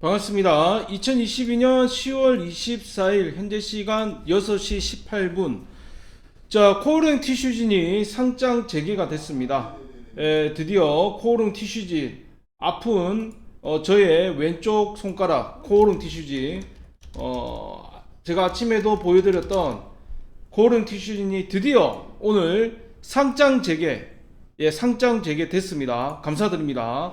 반갑습니다. 2022년 10월 24일 현재 시간 6시 18분. 자, 코오릉 티슈진이 상장 재개가 됐습니다. 에, 드디어 코오릉 티슈진 아픈 어, 저의 왼쪽 손가락 코오릉 티슈진 어, 제가 아침에도 보여드렸던 코오릉 티슈진이 드디어 오늘 상장 재개 예, 상장 재개 됐습니다. 감사드립니다.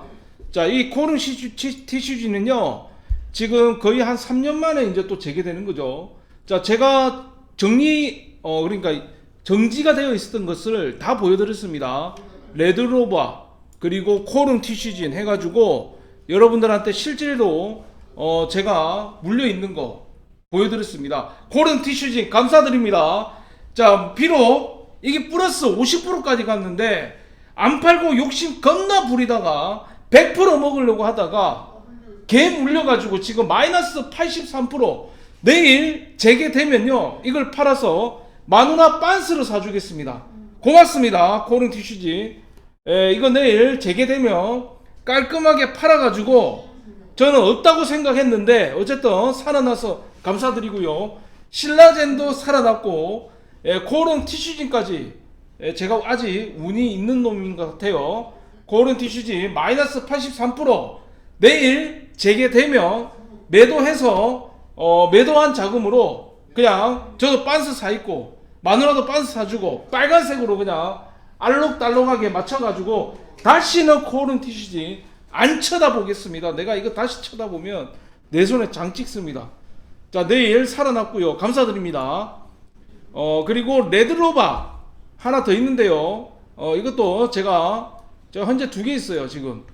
자, 이 티- 티슈지는요, 지금 거의 한 3년 만에 이제 또 재개되는 거죠. 자, 제가 정리, 어, 그러니까 정지가 되어 있었던 것을 다 보여드렸습니다. 레드로바, 그리고 코른 티슈진 해가지고 여러분들한테 실제로, 어, 제가 물려 있는 거 보여드렸습니다. 코른 티슈진 감사드립니다. 자, 비록 이게 플러스 50%까지 갔는데, 안 팔고 욕심 겁나 부리다가 100% 먹으려고 하다가 개 물려가지고 지금 마이너스 83% 내일 재개되면요 이걸 팔아서 마누나 빤스를 사주겠습니다. 고맙습니다 코른 티슈지. 에, 이거 내일 재개되면 깔끔하게 팔아가지고 저는 없다고 생각했는데 어쨌든 살아나서 감사드리고요. 신라젠도 살아났고 에, 코른 티슈진까지 예, 제가 아직 운이 있는 놈인 것 같아요. 고른 티슈지 마이너스 83% 내일 재개되면 매도해서 어, 매도한 자금으로 그냥 저도 빤스 사 입고 마누라도 빤스 사주고 빨간색으로 그냥 알록달록하게 맞춰가지고 다시는 코른 티슈지 안 쳐다보겠습니다. 내가 이거 다시 쳐다보면 내 손에 장 찍습니다. 자 내일 살아났고요. 감사드립니다. 어 그리고 레드로바 하나 더 있는데요. 어, 이것도 제가, 제가 현재 두 개 있어요, 지금.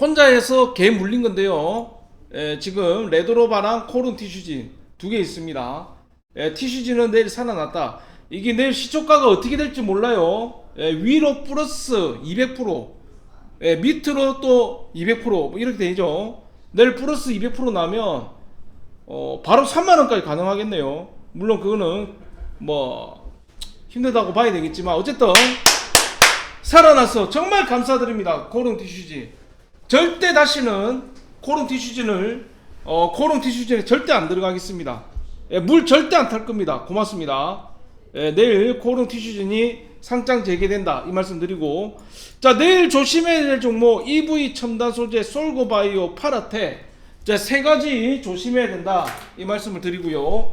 혼자 해서 개 물린 건데요. 에, 지금 레드로바랑 코른 티슈진 두 개 있습니다. 에, 티슈진은 내일 살아났다. 이게 내일 시초가가 어떻게 될지 몰라요. 에, 위로 플러스 200%, 에, 밑으로 또 200%뭐 이렇게 되죠. 내일 플러스 200% 나면 어, 바로 3만 원까지 가능하겠네요. 물론 그거는 뭐 힘들다고 봐야 되겠지만 어쨌든 살아났어 정말 감사드립니다 코롱 티슈지. 절대 다시는 코롱 티슈진을 어, 코롱 티슈진에 절대 안 들어가겠습니다. 예, 물 절대 안 탈 겁니다. 고맙습니다. 예, 내일 코롱 티슈진이 상장 재개된다. 이 말씀 드리고. 자 내일 조심해야 될 종목 EV 첨단 소재 솔고바이오 파라테. 자세 가지 조심해야 된다. 이 말씀을 드리고요.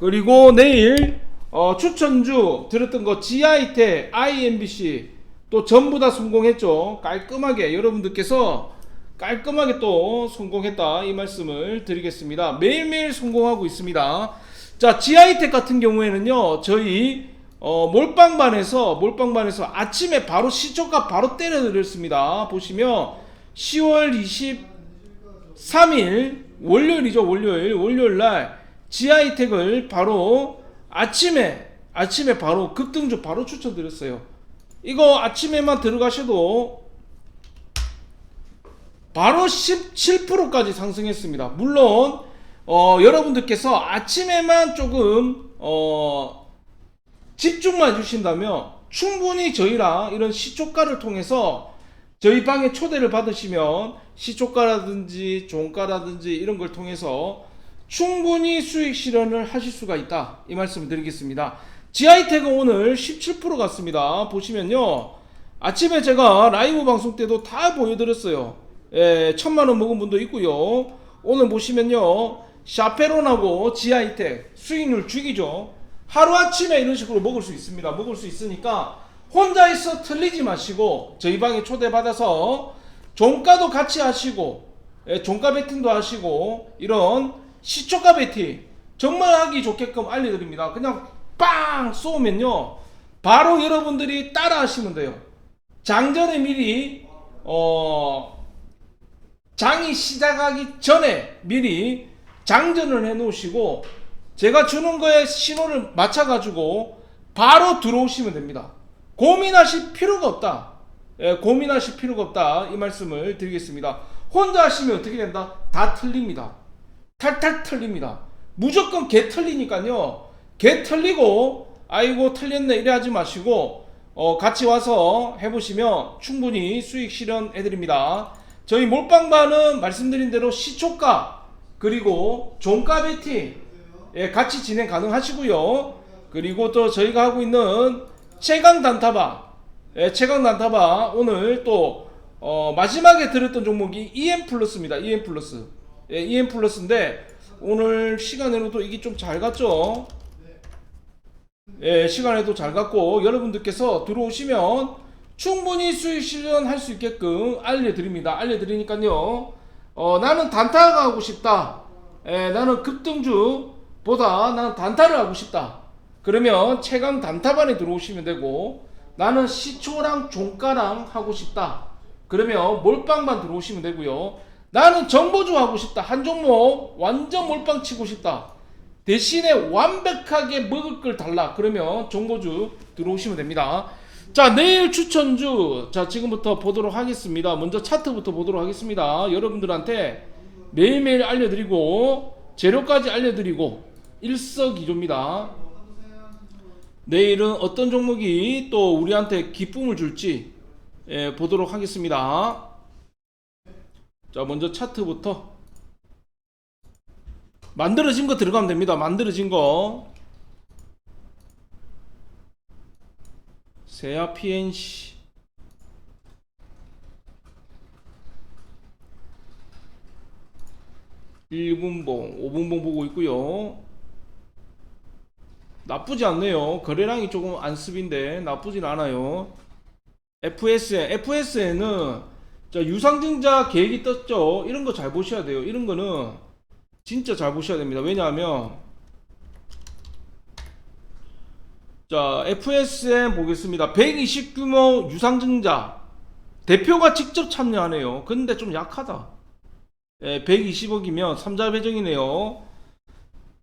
그리고 내일 어, 추천주 들었던 거 GI테, IMBC 또 전부 다 성공했죠. 깔끔하게 여러분들께서 깔끔하게 또 성공했다 이 말씀을 드리겠습니다. 매일매일 성공하고 있습니다. 자, GI텍 같은 경우에는요. 저희 어, 몰빵반에서 몰빵반에서 아침에 바로 시초가 바로 때려드렸습니다. 보시면 10월 23일 월요일이죠. 월요일 월요일 날 GI텍을 바로 아침에 아침에 바로 급등주 바로 추천드렸어요. 이거 아침에만 들어가셔도 바로 17%까지 상승했습니다. 물론 어, 여러분들께서 아침에만 조금 어, 집중만 해주신다면 충분히 저희랑 이런 시초가를 통해서 저희 방에 초대를 받으시면 시초가라든지 종가라든지 이런 걸 통해서 충분히 수익 실현을 하실 수가 있다 이 말씀을 드리겠습니다 지하이텍은 오늘 17% 갔습니다. 보시면요. 아침에 제가 라이브 방송 때도 다 보여드렸어요. 예, 천만원 먹은 분도 있고요. 오늘 보시면요. 샤페론하고 지하이텍 수익률 죽이죠. 하루아침에 이런 식으로 먹을 수 있습니다. 먹을 수 있으니까 혼자 있어 틀리지 마시고 저희 방에 초대받아서 종가도 같이 하시고 예, 종가 베팅도 하시고 이런 시초가 베팅 정말 하기 좋게끔 알려드립니다. 그냥 빵 쏘면요 바로 여러분들이 따라 하시면 돼요. 장전에 미리 어 장이 시작하기 전에 미리 장전을 해 놓으시고 제가 주는 거에 신호를 맞춰 가지고 바로 들어오시면 됩니다. 고민하실 필요가 없다. 예, 고민하실 필요가 없다. 이 말씀을 드리겠습니다. 혼자 하시면 어떻게 된다? 다 틀립니다. 탈탈 틀립니다. 무조건 개 틀리니까요. 개 틀리고 아이고 틀렸네 이래 하지 마시고 어, 같이 와서 해보시면 충분히 수익 실현해 드립니다. 저희 몰빵반은 말씀드린 대로 시초가 그리고 종가 베팅 예, 같이 진행 가능하시고요. 그리고 또 저희가 하고 있는 최강 단타바 예, 최강 단타바 오늘 또 어, 마지막에 들었던 종목이 EM 플러스입니다. EM 플러스 예, EM 플러스인데 오늘 시간에도 이게 좀 잘 갔죠. 예, 시간에도 잘 갔고 여러분들께서 들어오시면 충분히 수익 실현할 수 있게끔 알려드립니다. 알려드리니까요. 어, 나는 단타가 하고 싶다. 예, 나는 급등주보다 나는 단타를 하고 싶다. 그러면 최강 단타반에 들어오시면 되고 나는 시초랑 종가랑 하고 싶다. 그러면 몰빵만 들어오시면 되고요. 나는 정보주 하고 싶다. 한 종목 완전 몰빵 치고 싶다. 대신에 완벽하게 먹을 걸 달라. 그러면 정보주 들어오시면 됩니다. 자, 내일 추천주. 자, 지금부터 보도록 하겠습니다. 먼저 차트부터 보도록 하겠습니다. 여러분들한테 매일매일 알려드리고, 재료까지 알려드리고, 일석이조입니다. 내일은 어떤 종목이 또 우리한테 기쁨을 줄지 예, 보도록 하겠습니다. 자, 먼저 차트부터. 만들어진 거 들어가면 됩니다. 만들어진 거. 세아 PNC. 일분봉 5분봉 보고 있고요. 나쁘지 않네요. 거래량이 조금 안습인데 나쁘진 않아요. FSN, FSN은 자, 유상증자 계획이 떴죠. 이런 거 잘 보셔야 돼요. 이런 거는 진짜 잘 보셔야 됩니다. 왜냐하면 자 FSM 보겠습니다. 120 규모 유상증자 대표가 직접 참여하네요. 근데 좀 약하다. 예, 120억이면 3자 배정이네요.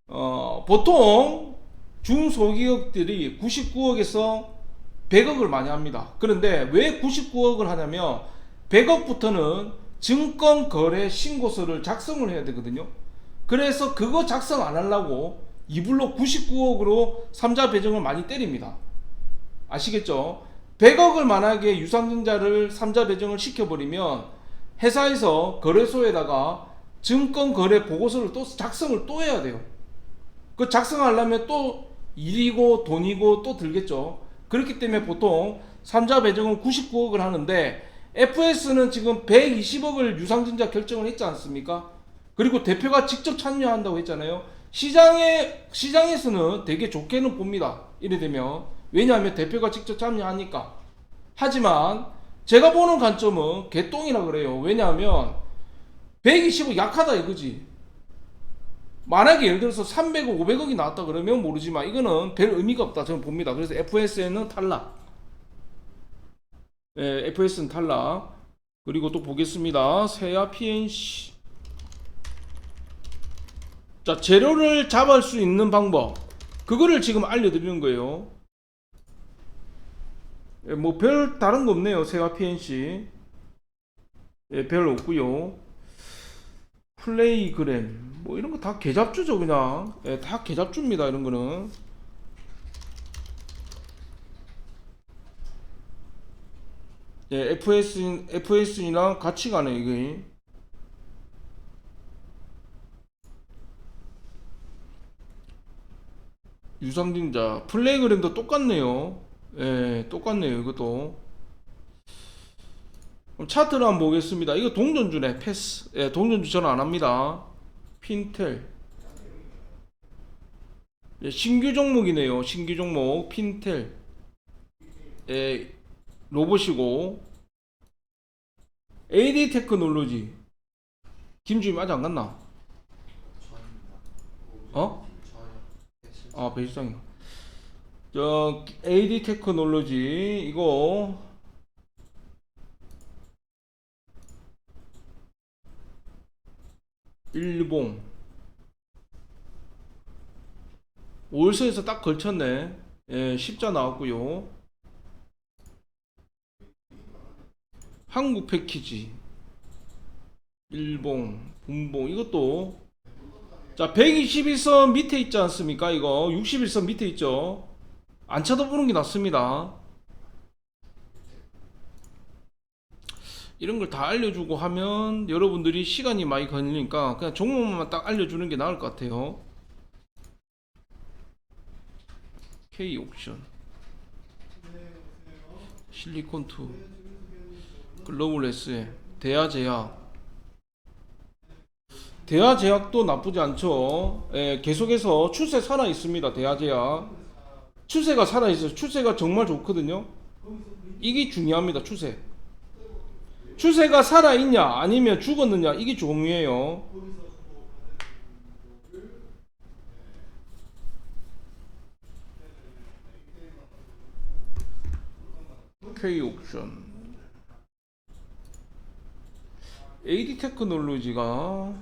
어, 보통 중소기업들이 99억에서 100억을 많이 합니다. 그런데 왜 99억을 하냐면 100억부터는 증권거래 신고서를 작성을 해야 되거든요. 그래서 그거 작성 안 하려고 이불로 99억으로 3자 배정을 많이 때립니다. 아시겠죠? 100억을 만약에 유상증자를 3자 배정을 시켜버리면 회사에서 거래소에다가 증권 거래 보고서를 또 작성을 또 해야 돼요. 그 작성하려면 또 일이고 돈이고 또 들겠죠. 그렇기 때문에 보통 3자 배정은 99억을 하는데 FS는 지금 120억을 유상증자 결정을 했지 않습니까? 그리고 대표가 직접 참여한다고 했잖아요. 시장에 시장에서는 되게 좋게는 봅니다. 이래 되면 왜냐하면 대표가 직접 참여하니까. 하지만 제가 보는 관점은 개똥이라 그래요. 왜냐하면 120억 약하다 이거지. 만약에 예를 들어서 300억, 500억이 나왔다 그러면 모르지만 이거는 별 의미가 없다 저는 봅니다. 그래서 FSN은 탈락. 예, FS는 탈락. 그리고 또 보겠습니다. 세아 PNC. 자, 재료를 잡을 수 있는 방법. 그거를 지금 알려드리는 거예요. 예, 뭐별 다른 거 없네요. 세아 PNC. 예, 별 없고요. 플레이그램 뭐 이런 거 다 개잡주죠 그냥. 예, 다 개잡주입니다. 이런 거는. 예, FS FS랑 같이 가네 이게. 유상증자 플레이 그램도 똑같네요. 예, 똑같네요. 이것도. 그럼 차트를 한번 보겠습니다. 이거 동전주네. 패스. 예, 동전주 저는 안 합니다. 핀텔. 예, 신규 종목이네요. 신규 종목. 핀텔. 예, 로봇이고. AD 테크놀로지. 김주임 아직 안 갔나? 어? 아, 배시장이. 저 AD 테크놀로지 이거 일봉 월세에서 딱 걸쳤네. 예, 십자 나왔고요. 한국 패키지 일봉 분봉 이것도 자 121선 밑에 있지 않습니까? 이거? 61선 밑에 있죠? 안 쳐다보는 게 낫습니다. 이런 걸 다 알려주고 하면 여러분들이 시간이 많이 걸리니까 그냥 종목만 딱 알려주는 게 나을 것 같아요. K 옥션, 실리콘2, 글로벌 SM, 대하제약. 대하제약도 나쁘지 않죠. 예, 계속해서 추세 살아 있습니다. 대하제약. 추세가 살아 있어요. 추세가 정말 좋거든요. 이게 중요합니다. 추세. 추세가 살아 있냐 아니면 죽었느냐 이게 중요해요. K 옵션 AD 테크놀로지가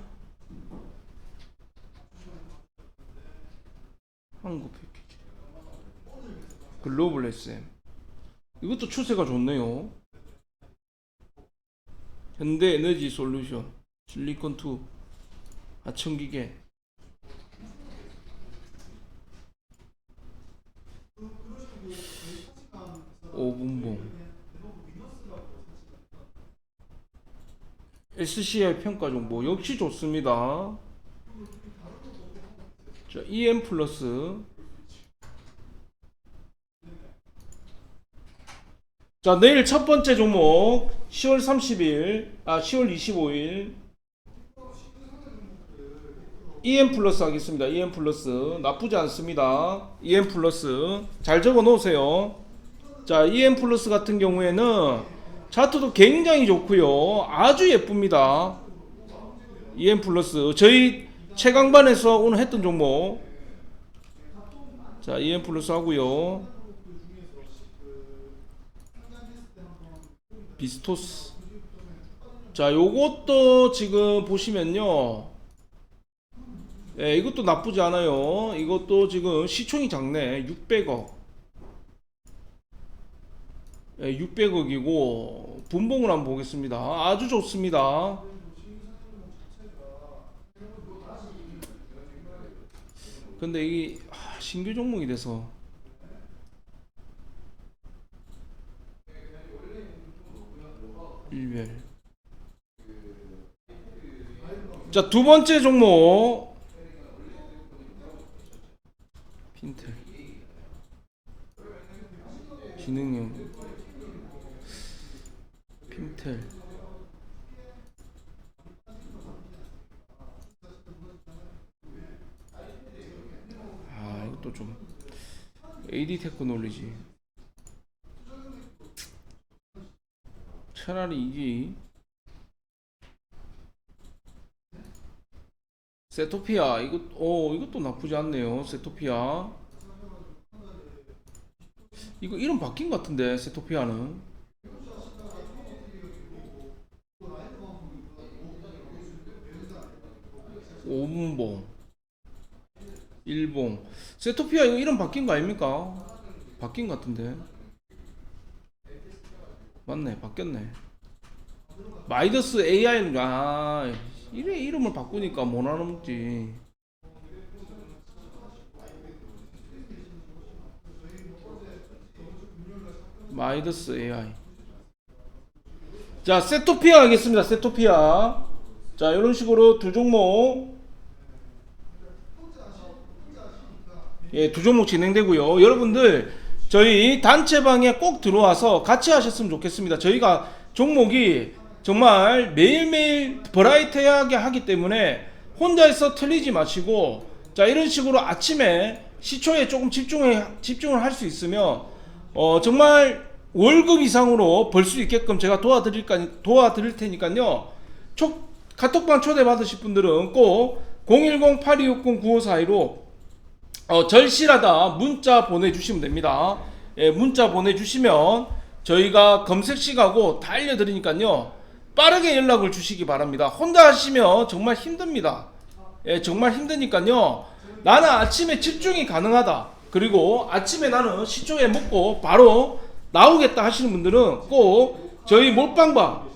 한국 패키지 글로벌 SM 이것도 추세가 좋네요. 현대 에너지 솔루션 실리콘2 하청기계 오분봉 SCI 평가 정보 역시 좋습니다. 자, EM 플러스 자, 내일 첫 번째 종목 10월 30일, 아 10월 25일 EM 플러스 하겠습니다. EM 플러스 나쁘지 않습니다. EM 플러스 잘 적어 놓으세요. 자, EM 플러스 같은 경우에는 차트도 굉장히 좋고요. 아주 예쁩니다. EM 플러스 저희 최강반에서 오늘 했던 종목 자, EM 플러스 하고요. 비스토스. 자, 요것도 지금 보시면요. 예, 이것도 나쁘지 않아요. 이것도 지금 시총이 작네. 600억. 예, 600억이고 분봉을 한번 보겠습니다. 아주 좋습니다. 근데 이 아, 신규 종목이 돼서 일별. 자, 두 번째 종목. 핀텔. 기능용. 핀텔. 아, 이것도 좀 AD 테크놀로지. 차라리 이게 세토피아 이것 어 이것도 나쁘지 않네요 세토피아. 이거 이름 바뀐 것 같은데 세토피아는. 오분봉 일봉. 세토피아 이거 이름 바뀐 거 아닙니까 바뀐 것 같은데. 맞네 바뀌었네. 마이더스 AI는 아 이래 이름을 바꾸니까 못 알아먹지. 마이더스 AI 자 세토피아 하겠습니다 세토피아. 자 이런 식으로 두 종목. 예, 두 종목 진행되고요. 여러분들 저희 단체방에 꼭 들어와서 같이 하셨으면 좋겠습니다. 저희가 종목이 정말 매일매일 버라이트하게 하기 때문에 혼자서 틀리지 마시고 자 이런 식으로 아침에 시초에 조금 집중해 집중을 할 수 있으면 어 정말 월급 이상으로 벌 수 있게끔 제가 도와드릴까 도와드릴 테니까요. 초, 카톡방 초대 받으실 분들은 꼭 010-8260-9542로 어, 절실하다 문자 보내주시면 됩니다. 예, 문자 보내주시면 저희가 검색식하고 다 알려드리니까요. 빠르게 연락을 주시기 바랍니다. 혼자 하시면 정말 힘듭니다. 예, 정말 힘드니까요. 나는 아침에 집중이 가능하다. 그리고 아침에 나는 시초에 먹고 바로 나오겠다 하시는 분들은 꼭 저희 몰빵방,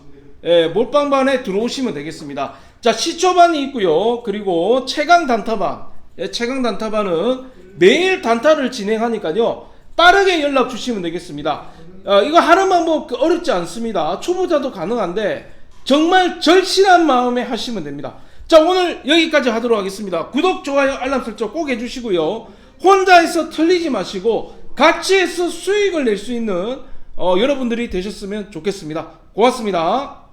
예, 몰빵반에 들어오시면 되겠습니다. 자, 시초반이 있고요. 그리고 최강 단타방, 예, 최강 단타반은 매일 단타를 진행하니까요. 빠르게 연락 주시면 되겠습니다. 어, 이거 하는 방법 그 어렵지 않습니다. 초보자도 가능한데 정말 절실한 마음에 하시면 됩니다. 자 오늘 여기까지 하도록 하겠습니다. 구독, 좋아요, 알람 설정 꼭 해주시고요. 혼자해서 틀리지 마시고 같이 해서 수익을 낼 수 있는 어, 여러분들이 되셨으면 좋겠습니다. 고맙습니다.